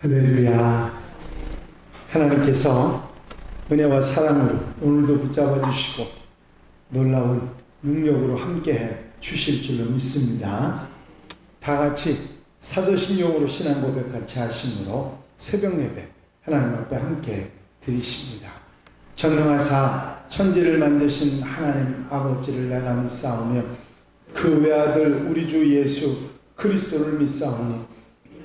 할렐루야. 하나님께서 은혜와 사랑으로 오늘도 붙잡아 주시고 놀라운 능력으로 함께해 주실 줄로 믿습니다. 다 같이 사도신용으로 신앙 고백 같이 하심으로 새벽 예배 하나님 앞에 함께 드리십니다. 전능하사 천지를 만드신 하나님 아버지를 내가 믿사오며 그 외아들 우리 주 예수 그리스도를 믿사오니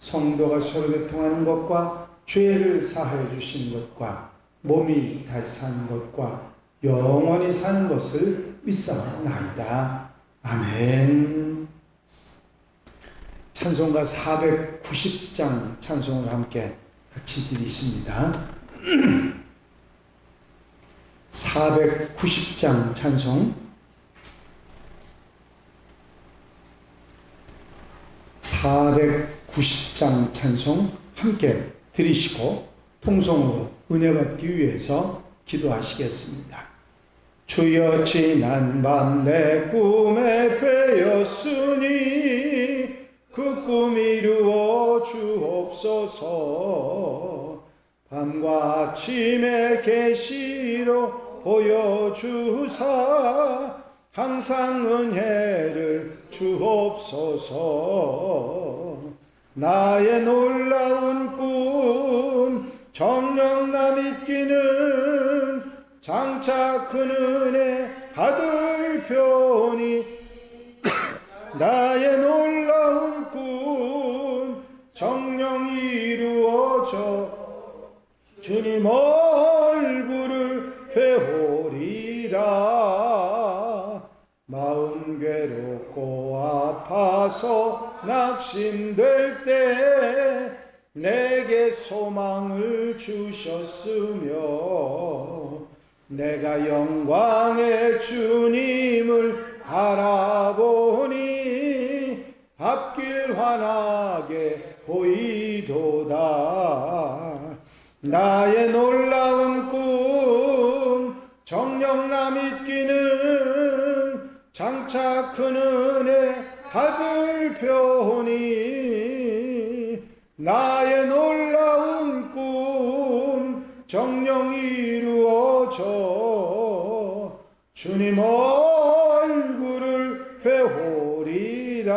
성도가 서로 교통하는 것과 죄를 사하여 주신 것과 몸이 다시 사는 것과 영원히 사는 것을 믿사옵나이다. 아멘. 찬송가 490장 찬송을 함께 같이 드리십니다. 490장 찬송 490 장 찬송 함께 드리시고 통성으로 은혜 받기 위해서 기도하시겠습니다. 주여 지난 밤 내 꿈에 뵈었으니 그 꿈 이루어 주옵소서 밤과 아침에 계시로 보여주사 항상 은혜를 주옵소서 나의 놀라운 꿈 정령남 있기는 장차 큰 은혜 받을 표니 나의 놀라운 꿈 정령 이루어져 주님 얼굴을 회오리라. 마음 괴롭고 아파서 낙심될 때 내게 소망을 주셨으며 내가 영광의 주님을 알아보니 앞길 환하게 보이도다. 나의 놀라운 꿈 정령남 있기는 장차 큰 은혜 받을 표니 나의 놀라운 꿈 정령 이루어져 주님 얼굴을 회오리라.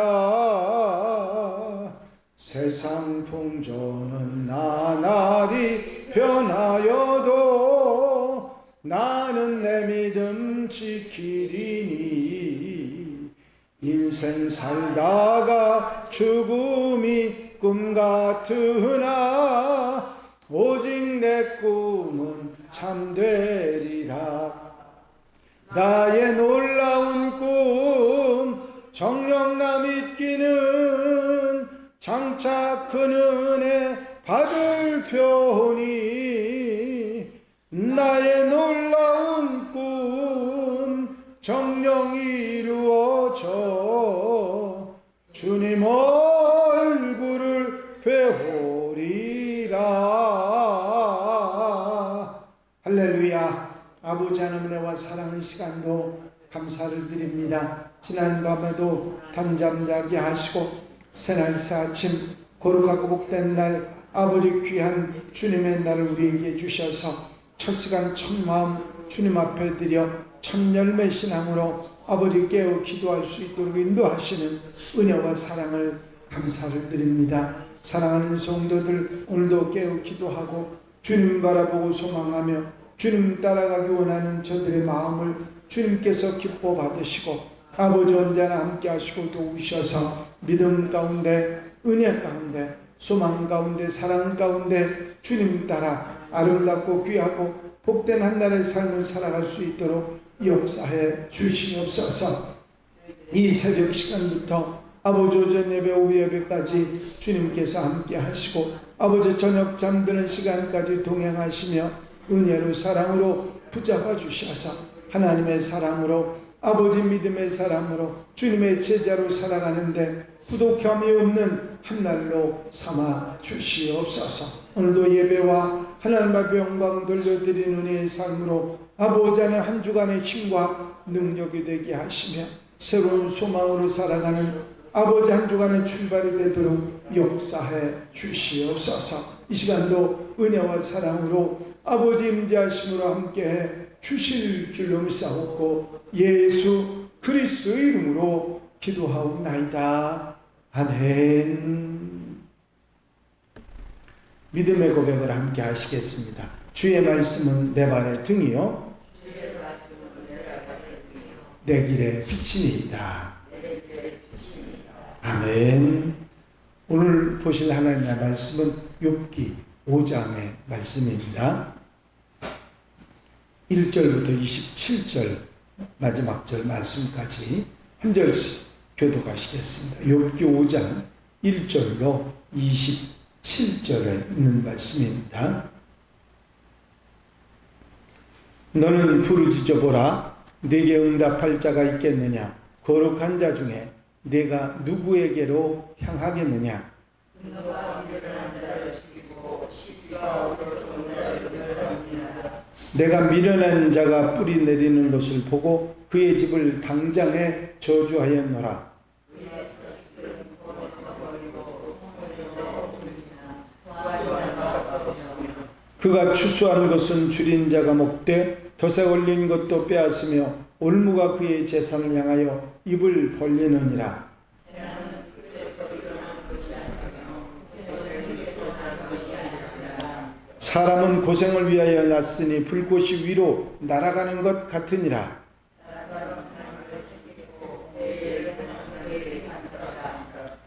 세상 풍조는 나날이 변하여도 나는 내 믿음 지키리니 인생 살다가 죽음이 꿈 같으나 오직 내 꿈은 참되리라. 나의 놀라운 꿈 정령남 있기는 장차 큰 은혜 받을 표니 사랑의 시간도 감사를 드립니다 지난 밤에도 단잠 자게 하시고 새날 새 아침 거룩하고 복된 날 아버지 귀한 주님의 날을 우리에게 주셔서 첫 시간 첫 마음 주님 앞에 드려 첫 열매 신앙으로 아버지 깨어 기도할 수 있도록 인도하시는 은혜와 사랑을 감사를 드립니다. 사랑하는 성도들 오늘도 깨어 기도하고 주님 바라보고 소망하며 주님 따라가기 원하는 저들의 마음을 주님께서 기뻐 받으시고 아버지 언제나 함께 하시고 도우셔서 믿음 가운데 은혜 가운데 소망 가운데 사랑 가운데 주님 따라 아름답고 귀하고 복된 한 날의 삶을 살아갈 수 있도록 역사해 주시옵소서. 이 새벽 시간부터 아버지 오전 예배 오후 예배까지 주님께서 함께 하시고 아버지 저녁 잠드는 시간까지 동행하시며 은혜로 사랑으로 붙잡아 주셔서 하나님의 사랑으로 아버지 믿음의 사랑으로 주님의 제자로 살아가는데 부족함이 없는 한 날로 삼아 주시옵소서. 오늘도 예배와 하나님 앞에 영광 돌려드리는 은혜의 삶으로 아버지 안에 한 주간의 힘과 능력이 되게 하시며 새로운 소망으로 살아가는 아버지 한 주간의 출발이 되도록 역사해 주시옵소서. 이 시간도 은혜와 사랑으로 아버지 임재하심으로 함께해 주실 줄로 믿사옵고 예수 그리스도의 이름으로 기도하옵나이다. 아멘. 믿음의 고백을 함께 하시겠습니다. 주의 말씀은 내 발의 등이요. 내 길의 빛이니이다. 아멘. 오늘 보실 하나님의 말씀은 욥기 5장의 말씀입니다. 1절부터 27절 마지막 절 말씀까지 한 절씩 교독하시겠습니다. 욥기 5장 1절로 27절에 있는 말씀입니다. 너는 부르짖어 보라 내게 응답할 자가 있겠느냐 거룩한 자 중에 내가 누구에게로 향하겠느냐 내가 미련한 자가 뿌리 내리는 것을 보고 그의 집을 당장에 저주하였노라. 그가 추수한 것은 줄인 자가 먹되 덫에 걸린 것도 빼앗으며 올무가 그의 재산을 향하여 입을 벌리느니라 사람은 고생을 위하여 났으니 불꽃이 위로 날아가는 것 같으니라.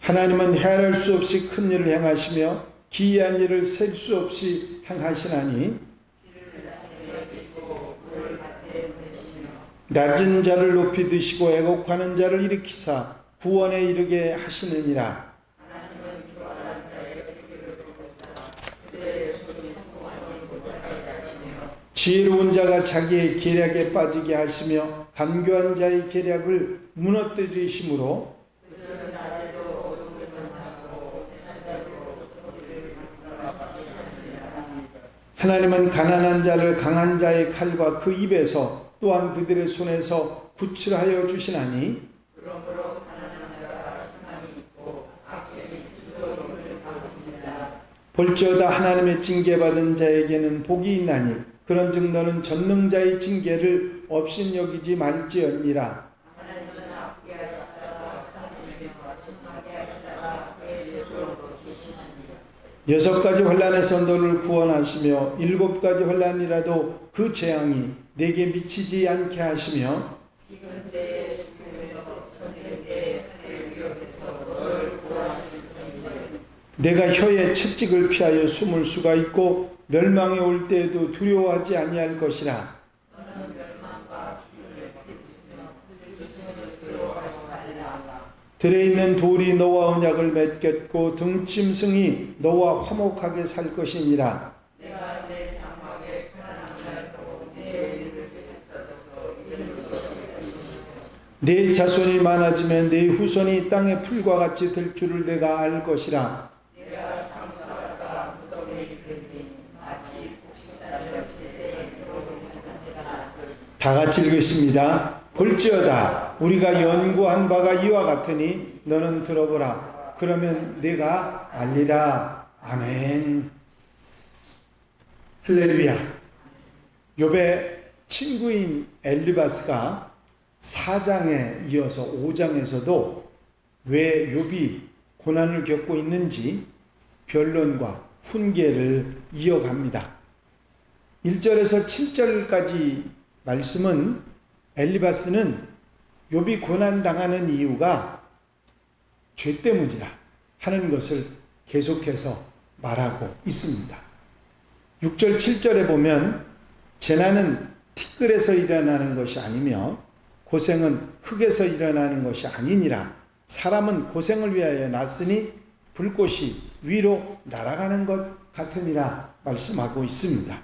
하나님은 헤아릴 수 없이 큰 일을 행하시며 기이한 일을 셀 수 없이 행하시나니 낮은 자를 높이 드시고 애곡하는 자를 일으키사 구원에 이르게 하시느니라 지혜로운 자가 자기의 계략에 빠지게 하시며 간교한 자의 계략을 무너뜨리심으로 하나님은 가난한 자를 강한 자의 칼과 그 입에서 또한 그들의 손에서 구출하여 주시나니 볼지어다 하나님의 징계받은 자에게는 복이 있나니 그런즉 너는 전능자의 징계를 업신여기지 말지언니라. 여섯 가지 환란에서 너를 구원하시며 일곱 가지 환란이라도 그 재앙이 내게 미치지 않게 하시며 내가 혀의 채찍을 피하여 숨을 수가 있고 멸망에 올 때에도 두려워하지 아니할 것이라. 들에 있는 돌이 너와 언약을 맺겠고 등짐승이 너와 화목하게 살 것이니라. 내 자손이 많아지면 내 후손이 땅의 풀과 같이 될 줄을 내가 알 것이라 다 같이 읽겠습니다. 볼지어다 우리가 연구한 바가 이와 같으니 너는 들어보라. 그러면 내가 알리라. 아멘. 할렐루야. 욥의 친구인 엘리바스가 4장에 이어서 5장에서도 왜 욥이 고난을 겪고 있는지 변론과 훈계를 이어갑니다. 1절에서 7절까지 말씀은 엘리바스는 욥이 고난 당하는 이유가 죄 때문이라 하는 것을 계속해서 말하고 있습니다. 6절 7절에 보면 재난은 티끌에서 일어나는 것이 아니며 고생은 흙에서 일어나는 것이 아니니라 사람은 고생을 위하여 났으니 불꽃이 위로 날아가는 것 같으니라 말씀하고 있습니다.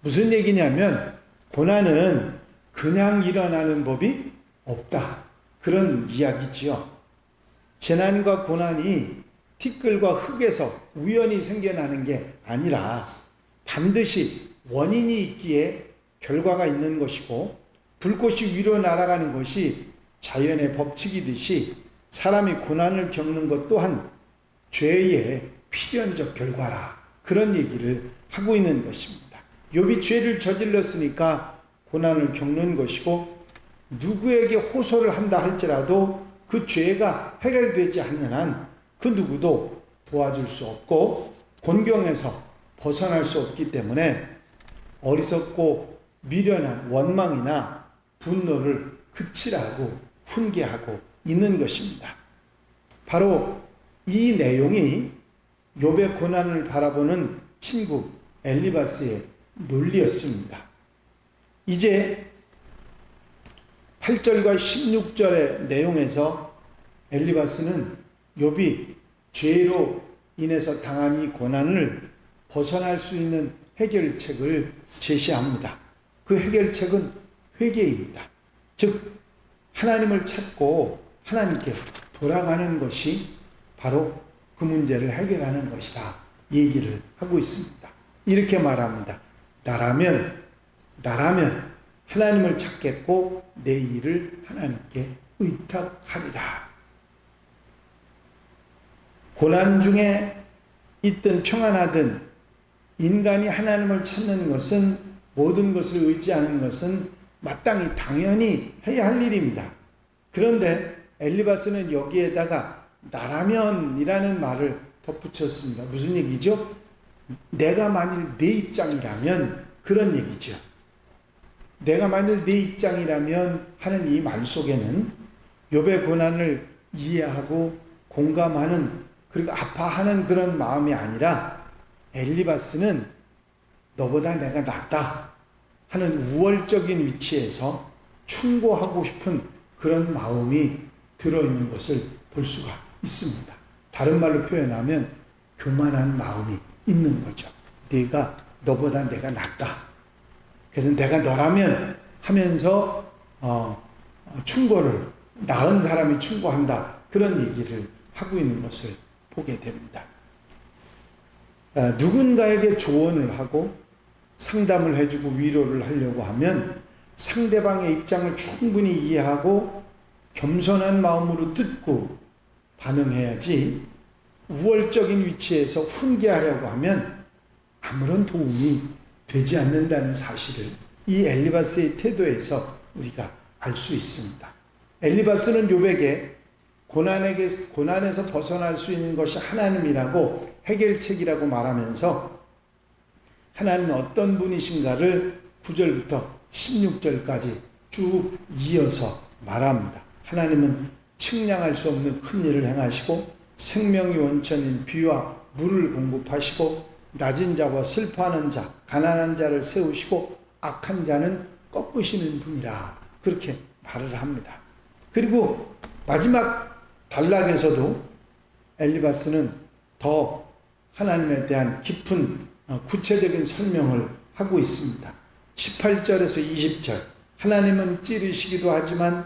무슨 얘기냐면 고난은 그냥 일어나는 법이 없다. 그런 이야기지요. 재난과 고난이 티끌과 흙에서 우연히 생겨나는 게 아니라 반드시 원인이 있기에 결과가 있는 것이고 불꽃이 위로 날아가는 것이 자연의 법칙이듯이 사람이 고난을 겪는 것 또한 죄의 필연적 결과라 그런 얘기를 하고 있는 것입니다. 욥이 죄를 저질렀으니까 고난을 겪는 것이고 누구에게 호소를 한다 할지라도 그 죄가 해결되지 않는 한 그 누구도 도와줄 수 없고 곤경에서 벗어날 수 없기 때문에 어리석고 미련한 원망이나 분노를 그치라고 훈계하고 있는 것입니다. 바로 이 내용이 욥의 고난을 바라보는 친구 엘리바스의 논리였습니다. 이제 8절과 16절의 내용에서 엘리바스는 욥이 죄로 인해서 당한 이 고난을 벗어날 수 있는 해결책을 제시합니다. 그 해결책은 회개입니다. 즉 하나님을 찾고 하나님께 돌아가는 것이 바로 그 문제를 해결하는 것이다. 얘기를 하고 있습니다. 이렇게 말합니다. 나라면 나라면 하나님을 찾겠고 내 일을 하나님께 의탁하리라. 고난 중에 있든 평안하든 인간이 하나님을 찾는 것은 모든 것을 의지하는 것은 마땅히 당연히 해야 할 일입니다. 그런데 엘리바스는 여기에다가 나라면이라는 말을 덧붙였습니다. 무슨 얘기죠? 내가 만일 내 입장이라면 그런 얘기죠. 내가 만일 내 입장이라면 하는 이 말 속에는 욥의 고난을 이해하고 공감하는 그리고 아파하는 그런 마음이 아니라 엘리바스는 너보다 내가 낫다 하는 우월적인 위치에서 충고하고 싶은 그런 마음이 들어있는 것을 볼 수가 있습니다. 다른 말로 표현하면 교만한 마음이 있는 거죠. 네가 너보다 내가 낫다. 그래서 내가 너라면 하면서 어, 충고를 나은 사람이 충고한다 그런 얘기를 하고 있는 것을 보게 됩니다. 아, 누군가에게 조언을 하고 상담을 해주고 위로를 하려고 하면 상대방의 입장을 충분히 이해하고 겸손한 마음으로 듣고 반응해야지 우월적인 위치에서 훈계하려고 하면 아무런 도움이 되지 않는다는 사실을 이 엘리바스의 태도에서 우리가 알 수 있습니다. 엘리바스는 요백에 고난에게 고난에서 벗어날 수 있는 것이 하나님이라고 해결책이라고 말하면서 하나님은 어떤 분이신가를 9절부터 16절까지 쭉 이어서 말합니다. 하나님은 측량할 수 없는 큰 일을 행하시고 생명의 원천인 비와 물을 공급하시고 낮은 자와 슬퍼하는 자, 가난한 자를 세우시고 악한 자는 꺾으시는 분이라 그렇게 말을 합니다. 그리고 마지막 단락에서도 엘리바스는 더 하나님에 대한 깊은 어, 구체적인 설명을 하고 있습니다. 18절에서 20절. 하나님은 찌르시기도 하지만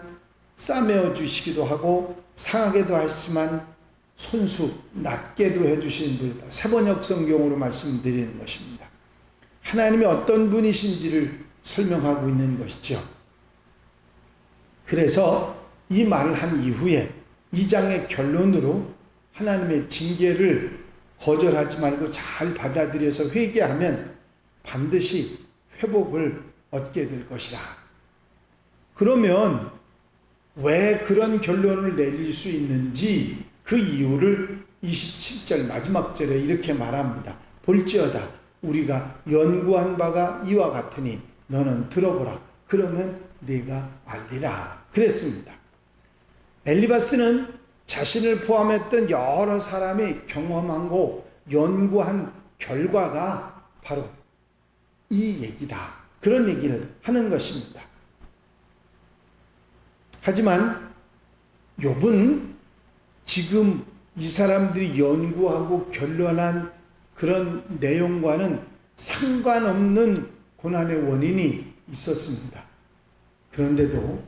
싸매어 주시기도 하고 상하게도 하시지만 손수 낮게도 해주시는 분이다. 세번역 성경으로 말씀드리는 것입니다. 하나님이 어떤 분이신지를 설명하고 있는 것이죠. 그래서 이 말을 한 이후에 2장의 결론으로 하나님의 징계를 거절하지 말고 잘 받아들여서 회개하면 반드시 회복을 얻게 될 것이다. 그러면 왜 그런 결론을 내릴 수 있는지 그 이유를 27절 마지막 절에 이렇게 말합니다. 볼지어다 우리가 연구한 바가 이와 같으니 너는 들어보라. 그러면 네가 알리라. 그랬습니다. 엘리바스는 자신을 포함했던 여러 사람이 경험하고 연구한 결과가 바로 이 얘기다. 그런 얘기를 하는 것입니다. 하지만 욥은 지금 이 사람들이 연구하고 결론한 그런 내용과는 상관없는 고난의 원인이 있었습니다. 그런데도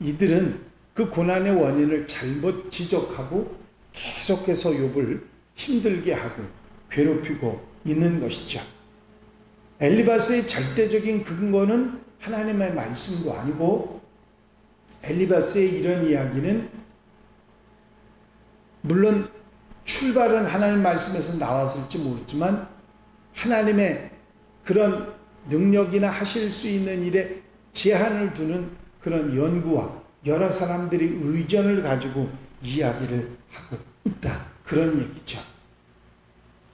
이들은 그 고난의 원인을 잘못 지적하고 계속해서 욥을 힘들게 하고 괴롭히고 있는 것이죠. 엘리바스의 절대적인 근거는 하나님의 말씀도 아니고 엘리바스의 이런 이야기는 물론 출발은 하나님 말씀에서 나왔을지 모르지만 하나님의 그런 능력이나 하실 수 있는 일에 제한을 두는 그런 연구와 여러 사람들이 의견을 가지고 이야기를 하고 있다. 그런 얘기죠.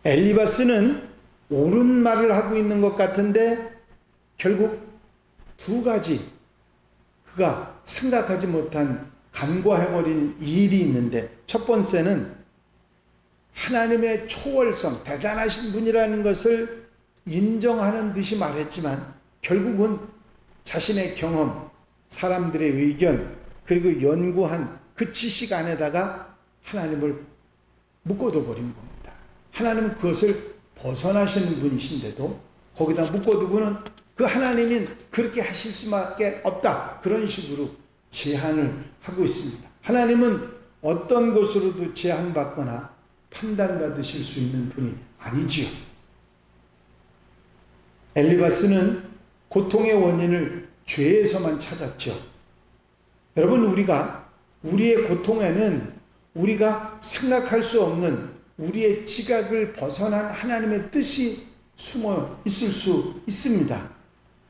엘리바스는 옳은 말을 하고 있는 것 같은데 결국 두 가지 그가 생각하지 못한 간과해버린 일이 있는데 첫 번째는 하나님의 초월성, 대단하신 분이라는 것을 인정하는 듯이 말했지만 결국은 자신의 경험, 사람들의 의견, 그리고 연구한 그 지식 안에다가 하나님을 묶어둬 버린 겁니다. 하나님은 그것을 벗어나시는 분이신데도 거기다 묶어두고는 그 하나님은 그렇게 하실 수밖에 없다. 그런 식으로 제한을 하고 있습니다. 하나님은 어떤 것으로도 제한받거나 판단받으실 수 있는 분이 아니지요. 엘리바스는 고통의 원인을 죄에서만 찾았죠. 여러분, 우리가 우리의 고통에는 우리가 생각할 수 없는 우리의 지각을 벗어난 하나님의 뜻이 숨어 있을 수 있습니다.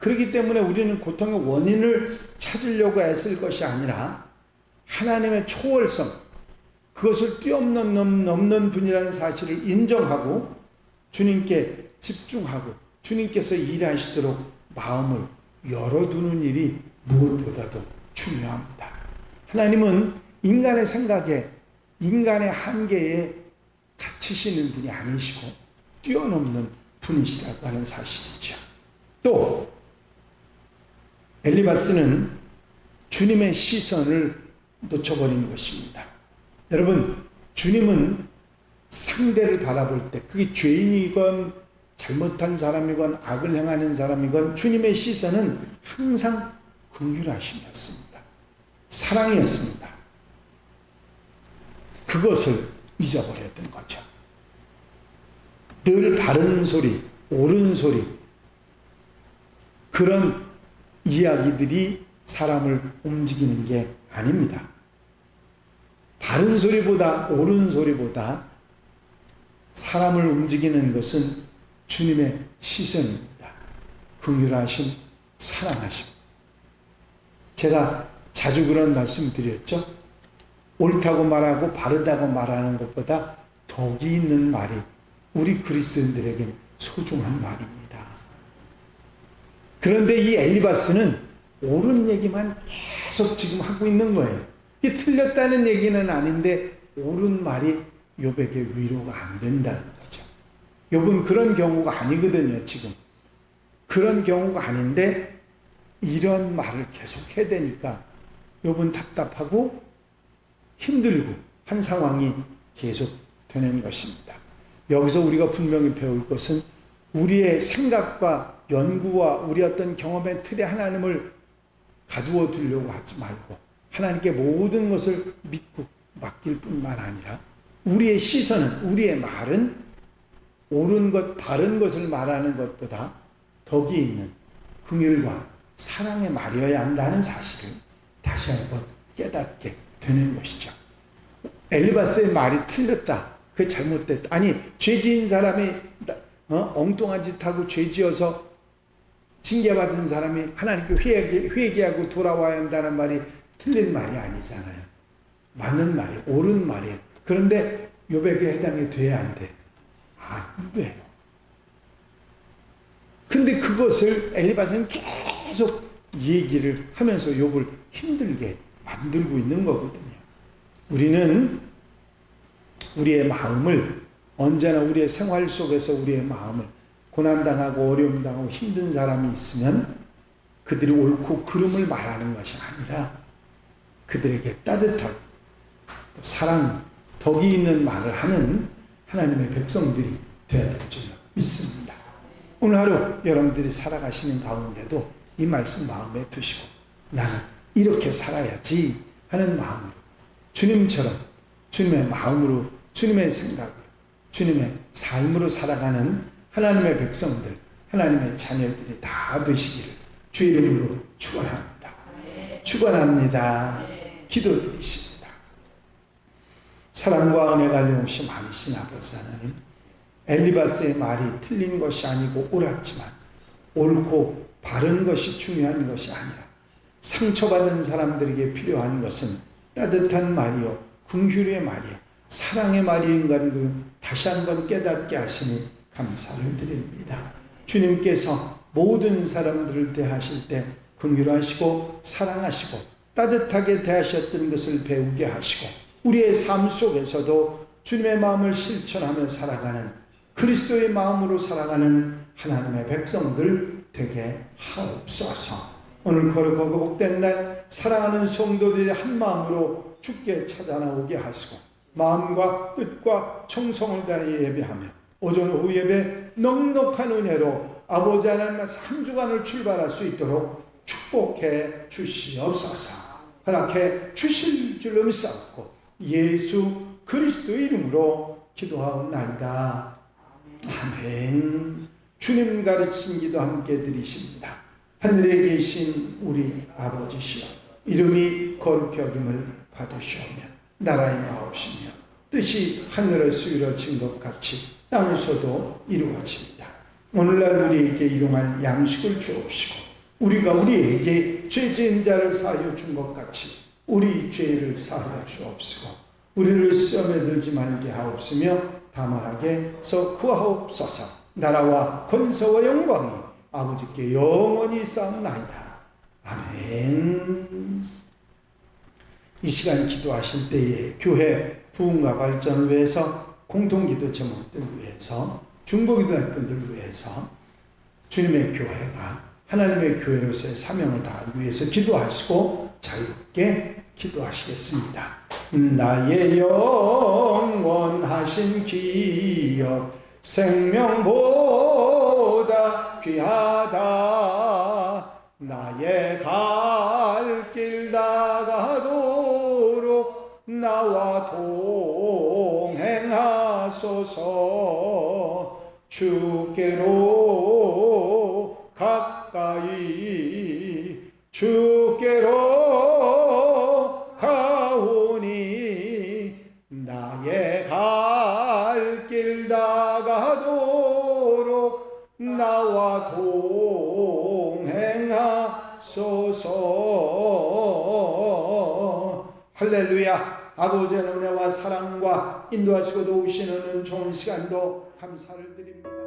그렇기 때문에 우리는 고통의 원인을 찾으려고 애쓸 것이 아니라 하나님의 초월성, 그것을 뛰어넘는 넘는 분이라는 사실을 인정하고 주님께 집중하고 주님께서 일하시도록 마음을 열어두는 일이 무엇보다도 중요합니다. 하나님은 인간의 생각에 인간의 한계에 갇히시는 분이 아니시고 뛰어넘는 분이시라고 하는 사실이죠. 또 엘리바스는 주님의 시선을 놓쳐버리는 것입니다. 여러분, 주님은 상대를 바라볼 때 그게 죄인이건 잘못한 사람이건 악을 행하는 사람이건 주님의 시선은 항상 긍휼하심이었습니다. 사랑이었습니다. 그것을 잊어버렸던 거죠. 늘 바른 소리, 옳은 소리, 그런 이야기들이 사람을 움직이는 게 아닙니다. 바른 소리보다 옳은 소리보다 사람을 움직이는 것은 주님의 시선입니다. 긍휼하심, 사랑하심. 제가 자주 그런 말씀 드렸죠. 옳다고 말하고 바르다고 말하는 것보다 덕이 있는 말이 우리 그리스도인들에게 소중한 말입니다. 그런데 이 엘리바스는 옳은 얘기만 계속 지금 하고 있는 거예요. 이게 틀렸다는 얘기는 아닌데 옳은 말이 욥에게 위로가 안 된다는 거죠. 욥은 그런 경우가 아니거든요, 지금. 그런 경우가 아닌데 이런 말을 계속 해야 되니까 욥은 답답하고 힘들고 한 상황이 계속 되는 것입니다. 여기서 우리가 분명히 배울 것은 우리의 생각과 연구와 우리 어떤 경험의 틀에 하나님을 가두어 두려고 하지 말고 하나님께 모든 것을 믿고 맡길 뿐만 아니라 우리의 시선은 우리의 말은 옳은 것 바른 것을 말하는 것보다 덕이 있는 긍휼과 사랑의 말이어야 한다는 사실을 다시 한번 깨닫게 되는 것이죠. 엘리바스의 말이 틀렸다. 그 잘못됐다. 아니 죄 지은 사람이 어? 엉뚱한 짓 하고 죄 지어서 징계받은 사람이 하나님께 회개, 회개 하고 돌아와야 한다는 말이 틀린 말이 아니잖아요. 맞는 말이에요. 옳은 말이에요. 그런데 요백에 해당이 돼야 안 돼. 안 돼요. 근데 그것을 엘리바스는 계속 얘기를 하면서 욥을 힘들게 만들고 있는 거거든요. 우리는 우리의 마음을 언제나 우리의 생활 속에서 우리의 마음을 고난당하고 어려움당하고 힘든 사람이 있으면 그들이 옳고 그름을 말하는 것이 아니라 그들에게 따뜻하고 또 사랑, 덕이 있는 말을 하는 하나님의 백성들이 되어야 될 줄 믿습니다. 오늘 하루 여러분들이 살아가시는 가운데도 이 말씀 마음에 두시고 나는 이렇게 살아야지 하는 마음으로 주님처럼 주님의 마음으로 주님의 생각으로 주님의 삶으로 살아가는 하나님의 백성들 하나님의 자녀들이 다 되시기를 주 이름으로 축원합니다. 축원합니다. 기도드리십니다. 사랑과 은혜가 한없이 많으신 아버지 하나님 엘리바스의 말이 틀린 것이 아니고 옳았지만 옳고 바른 것이 중요한 것이 아니라 상처받은 사람들에게 필요한 것은 따뜻한 말이요 긍휼의 말이요 사랑의 말인 것을 다시 한번 깨닫게 하시니 감사를 드립니다. 주님께서 모든 사람들을 대하실 때 긍휼하시고 사랑하시고 따뜻하게 대하셨던 것을 배우게 하시고 우리의 삶 속에서도 주님의 마음을 실천하며 살아가는 그리스도의 마음으로 살아가는 하나님의 백성들 되게 하옵소서. 오늘 거룩하고 복된 날 사랑하는 성도들이 한 마음으로 주께 찾아 나오게 하시고 마음과 뜻과 청성을 다해 예배하며 오전 오후 예배 넉넉한 은혜로 아버지 하나님 한 주간을 출발할 수 있도록 축복해 주시옵소서. 허락해 주실 줄로 믿사옵고 예수 그리스도 이름으로 기도하옵나이다. 아멘. 주님 가르친 기도 함께 드리십니다. 하늘에 계신 우리 아버지시여 이름이 거룩히 여김을 받으시오며 나라의 마옵시며 뜻이 하늘에서 이루어진 것 같이 땅에서도 이루어집니다. 오늘날 우리에게 일용할 양식을 주옵시고 우리가 우리에게 죄지은 자를 사하여 준 것 같이 우리 죄를 사하여 주옵시고 우리를 시험에 들지 말게 하옵시며 다만하게 서 구하옵소서. 나라와 권세와 영광이 아버지께 영원히 쌓나이다. 아멘. 이 시간 기도하실 때에 교회 부흥과 발전을 위해서 공동기도 제목들을 위해서 중보기도할 분들을 위해서 주님의 교회가 하나님의 교회로서의 사명을 다하기 위해서 기도하시고 자유롭게 기도하시겠습니다. 나의 영원하신 기업 생명보다 귀하다 나의 갈 하소서 주께로 가까이 주께로 가오니 나의 갈 길 나가도록 나와 동행하소서. 할렐루야 아버지의 은혜와 사랑과 인도하시고 도우시는 좋은 시간도 감사를 드립니다.